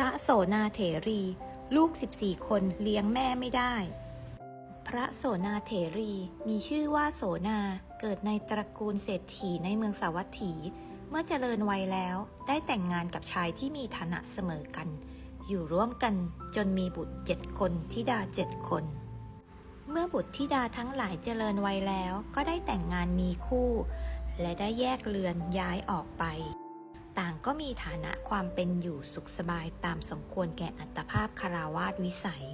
ระโสนาเถรี ลูก 14 คนเลี้ยงแม่ไม่ได้ พระโสนาเถรีมีชื่อว่าโสนาเกิดในตระกูลเศรษฐีในเมืองสาวัตถี เมื่อเจริญวัยแล้วได้แต่งงานกับชายที่มีฐานะเสมอกัน อยู่ร่วมกันจนมีบุตรเจ็ดคนธิดาเจ็ดคน เมื่อบุตรธิดาทั้งหลายเจริญวัยแล้วก็ได้แต่งงานมีคู่ และได้แยกเรือนย้ายออกไป ต่างก็มีฐานะความเป็นอยู่สุขสบายตามสมควรแก่อัตภาพคาราวาสวิสัย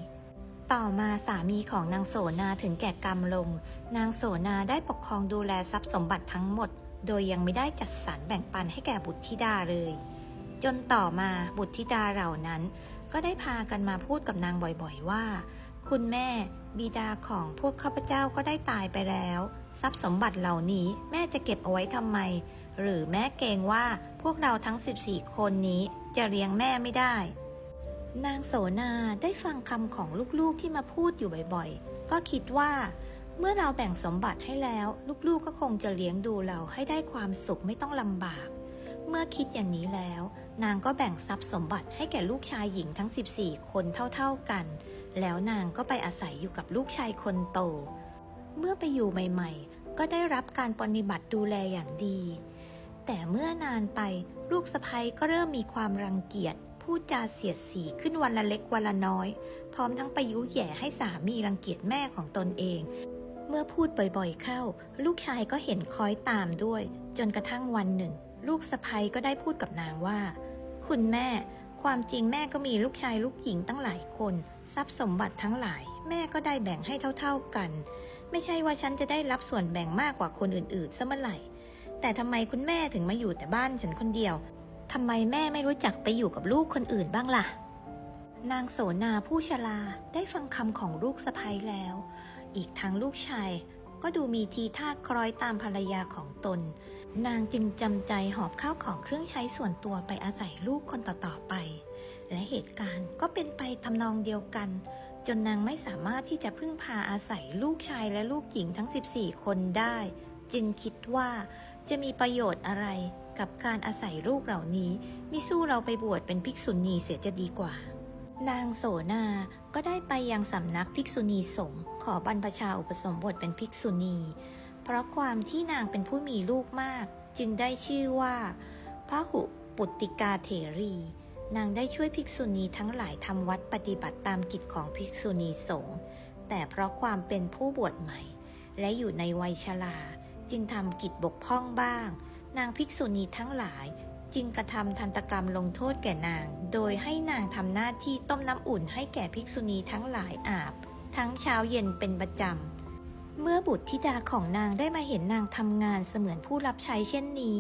ต่อมาสามีของนางโสนาถึงแก่กรรมลง นางโสนาได้ปกครองดูแลทรัพย์สมบัติทั้งหมด โดยยังไม่ได้จัดสรรแบ่งปันให้แก่บุตรธิดาเลย จนต่อมาบุตรธิดาเหล่านั้น ก็ได้พากันมาพูดกับนางบ่อยๆว่า คุณแม่บิดาของพวกข้าพเจ้าก็ได้ตายไปแล้ว ทรัพย์สมบัติเหล่านี้แม่จะเก็บเอาไว้ทำไม หรือแม่เกรงว่าพวกเราทั้ง 14 คนนี้จะเลี้ยงแม่ไม่ได้ นางโสนาได้ฟังคำของลูกๆที่มาพูดอยู่บ่อยๆ ก็คิดว่า เมื่อเราแบ่งสมบัติให้แล้ว ลูกๆก็คงจะเลี้ยงดูเราให้ได้ความสุขไม่ต้องลำบาก เมื่อคิดอย่างนี้แล้ว นางก็แบ่งทรัพย์สมบัติให้แก่ลูกชายหญิงทั้ง 14 คนเท่าๆกัน แล้วนางก็ไปอาศัยอยู่กับลูกชายคนโต เมื่อไปอยู่ใหม่ ๆ ก็ได้รับการปฏิบัติดูแลอย่างดี แต่เมื่อนานไปลูกสะใภ้ก็เริ่มมีความรังเกียจพูดจาเสียดสีขึ้นวันละเล็กวันละน้อย พร้อมทั้งไปยุแย่ให้สามีรังเกียจแม่ของตนเอง เมื่อพูดบ่อยๆเข้า ลูกชายก็เห็นคอยตามด้วย จนกระทั่งวันหนึ่ง ลูกสะใภ้ก็ได้พูดกับนางว่า คุณแม่ ความจริงแม่ก็มีลูกชายลูกหญิงตั้งหลายคน ทรัพย์สมบัติทั้งหลาย แม่ก็ได้แบ่งให้เท่าๆกัน ไม่ใช่ว่าฉันจะได้รับส่วนแบ่งมากกว่าคนอื่นๆซะเมื่อไหร่ แต่ทำไมคุณแม่ถึงมาอยู่แต่บ้านฉันคนเดียวทำไมแม่ไม่รู้จักไปอยู่กับลูกคนอื่นบ้างล่ะ นางโสนาผู้ชราได้ฟังคำของลูกสะใภ้แล้ว อีกทั้งลูกชายก็ดูมีทีท่าคล้อยตามภรรยาของตน นางจึงจำใจหอบข้าวของเครื่องใช้ส่วนตัวไปอาศัยลูกคนต่อๆไป และเหตุการณ์ก็เป็นไปทำนองเดียวกัน จนนางไม่สามารถที่จะพึ่งพาอาศัยลูกชายและลูกหญิงทั้ง 14 คนได้ จึงคิดว่า จะมีประโยชน์อะไรกับการอาศัยลูกเหล่านี้มิสู้เราไปบวชเป็นภิกษุณีเสียจะดีกว่า นางโสนาก็ได้ไปยังสำนักภิกษุณีสงฆ์ขอบรรพชาอุปสมบทเป็นภิกษุณี เพราะความที่นางเป็นผู้มีลูกมาก จึงได้ชื่อว่าพระหุปุตติกาเถรี นางได้ช่วยภิกษุณีทั้งหลายทำวัดปฏิบัติตามกิจของภิกษุณีสงฆ์แต่เพราะความเป็นผู้บวชใหม่ และอยู่ในวัยชรา จึงทำกิจบกพร่องบ้าง นางภิกษุณีทั้งหลาย จึงกระทำทันตกรรมลงโทษแก่นาง โดยให้นางทำหน้าที่ต้มน้ำอุ่นให้แก่ภิกษุณีทั้งหลายอาบ ทั้งเช้าเย็นเป็นประจำเมื่อบุตรธิดาของนางได้มาเห็นนางทำงานเสมือนผู้รับใช้เช่นนี้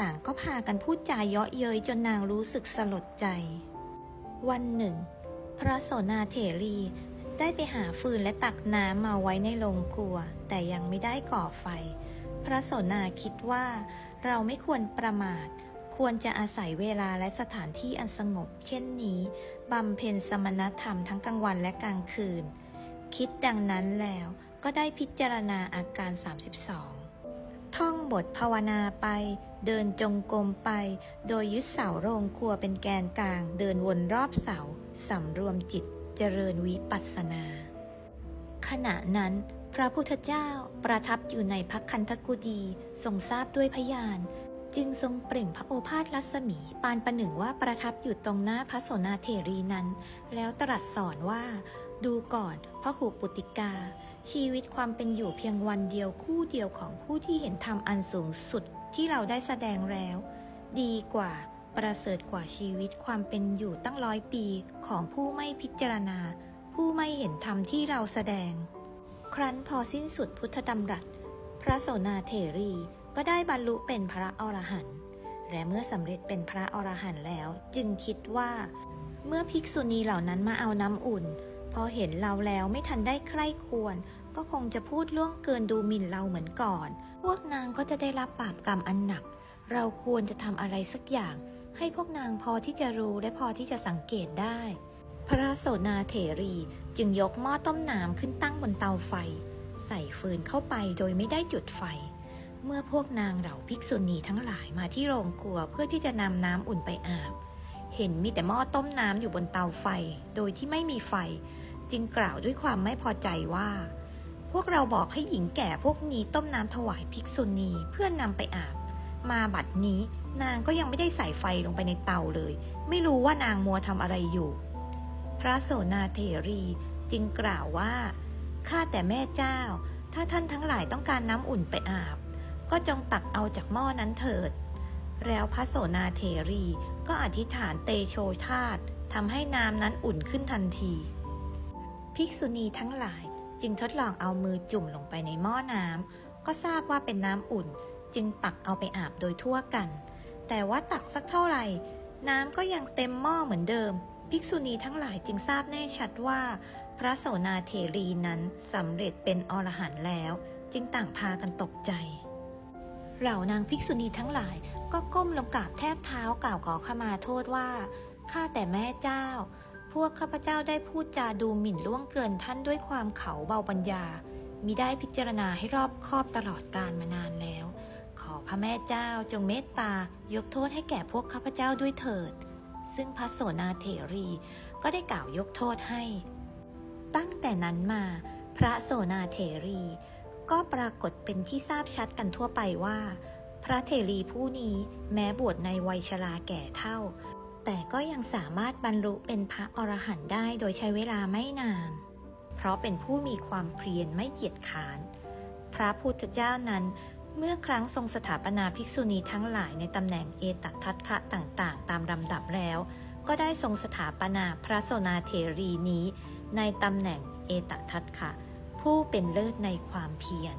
ต่างก็พากันพูดจาเยาะเย้ยจนนางรู้สึกสลดใจ วันหนึ่ง พระโสนาเถรี ได้ไปหาฟืนและตักน้ำมาไว้ในโรงครัว แต่ยังไม่ได้ก่อไฟ พระโสนาคิดว่า เราไม่ควรประมาท ควรจะอาศัยเวลาและสถานที่อันสงบ เช่นนี้บำเพ็ญสมณธรรมทั้งกลางวันและกลางคืน คิดดังนั้นแล้วก็ได้พิจารณาอาการ 32 ท่องบทภาวนาไป เดินจงกรมไป โดยยึดเสาโรงครัวเป็นแกนกลาง เดินวนรอบเสาสำรวมจิตเจริญวิปัสสนา ขณะนั้น พระพุทธเจ้าประทับอยู่ในพักคันธกุดีทรงทราบด้วยพยาน จึงทรงเปล่งพระโอภาสรัศมี ปานประหนึ่งว่าประทับอยู่ตรงหน้าพระโสนาเถรีนั้น แล้วตรัสสอนว่าดูก่อนพระหูปุติกา ชีวิตความเป็นอยู่เพียงวันเดียวคู่เดียวของผู้ที่เห็นธรรมอันสูงสุดที่เราได้แสดงแล้ว ดีกว่าประเสริฐกว่าชีวิตความเป็นอยู่ตั้งร้อยปีของผู้ไม่พิจารณา ผู้ไม่เห็นธรรมที่เราแสดง ครั้นพอสิ้นสุดพุทธดำรัส พระโสนาเถรีก็ได้บรรลุเป็นพระอรหันต์และเมื่อสำเร็จเป็นพระอรหันต์แล้ว จึงคิดว่า เมื่อภิกษุณีเหล่านั้นมาเอาน้ำอุ่น พอเห็นเราแล้วไม่ทันได้ใคร่ควร ก็คงจะพูดล่วงเกินดูหมิ่นเราเหมือนก่อน พวกนางก็จะได้รับบาปกรรมอันหนัก เราควรจะทำอะไรสักอย่าง ให้พวกนางพอที่จะรู้และพอที่จะสังเกตได้ พระโสนาเถรีจึงยกหม้อต้มน้ำขึ้นตั้งบนเตาไฟ ใส่ฟืนเข้าไปโดยไม่ได้จุดไฟ เมื่อพวกนางเหล่าภิกษุณีทั้งหลายมาที่โรงครัวเพื่อที่จะนำน้ำอุ่นไปอาบ เห็นมีแต่หม้อต้มน้ำอยู่บนเตาไฟ โดยที่ไม่มีไฟ จึงกล่าวด้วยความไม่พอใจว่า พวกเราบอกให้หญิงแก่พวกนี้ต้มน้ำถวายภิกษุณีเพื่อนนำไปอาบ มาบัดนี้นางก็ยังไม่ได้ใส่ไฟลงไปในเตาเลย ไม่รู้ว่านางมัวทำอะไรอยู่ พระโสนาเถรีจึงกล่าวว่า ข้าแต่แม่เจ้า ถ้าท่านทั้งหลายต้องการน้ำอุ่นไปอาบ ก็จงตักเอาจากหม้อนั้นเถิด แล้วพระโสนาเถรีก็อธิษฐานเตโชธาตทำให้น้ำนั้นอุ่นขึ้นทันที ภิกษุณีทั้งหลายจึงทดลองเอามือจุ่มลงไปในหม้อน้ำก็ทราบว่าเป็นน้ำอุ่นจึงตักเอาไปอาบโดยทั่วกัน แต่ว่าตักสักเท่าไหร่ น้ำก็ยังเต็มหม้อเหมือนเดิม ภิกษุณีทั้งหลายจึงทราบแน่ชัดว่า พระโสนาเถรีนั้นสำเร็จเป็นอรหันต์แล้ว จึงต่างพากันตกใจ เหล่านางภิกษุณีทั้งหลายก็ก้มลงกราบแทบเท้ากล่าวขอขมาโทษว่าข้าแต่แม่เจ้า พวกข้าพเจ้าได้พูดจาดูหมิ่นล่วงเกินท่านด้วยความเขาเบาปัญญามิได้พิจารณาให้รอบคอบตลอดการมานานแล้ว ขอพระแม่เจ้าจงเมตตายกโทษให้แก่พวกข้าพเจ้าด้วยเถิด ซึ่งพระโสนาเถรีก็ได้กล่าวยกโทษให้ ตั้งแต่นั้นมา พระโสนาเถรีก็ปรากฏเป็นที่ทราบชัดกันทั่วไปว่า พระเถรีผู้นี้แม้บวชในวัยชราแก่เท่า แต่ก็ยังสามารถบรรลุเป็นพระอรหันต์ได้โดยใช้เวลาไม่นาน เพราะเป็นผู้มีความเพียรไม่เกียจค้าน พระพุทธเจ้านั้น เมื่อครั้งทรงสถาปนาภิกษุณีทั้งหลายในตำแหน่งเอตทัตคะต่างๆ ตามลำดับแล้ว ก็ได้ทรงสถาปนาพระโสนาเทรีนี้ ในตำแหน่งเอตทัตคะผู้เป็นเลิศในความเพียร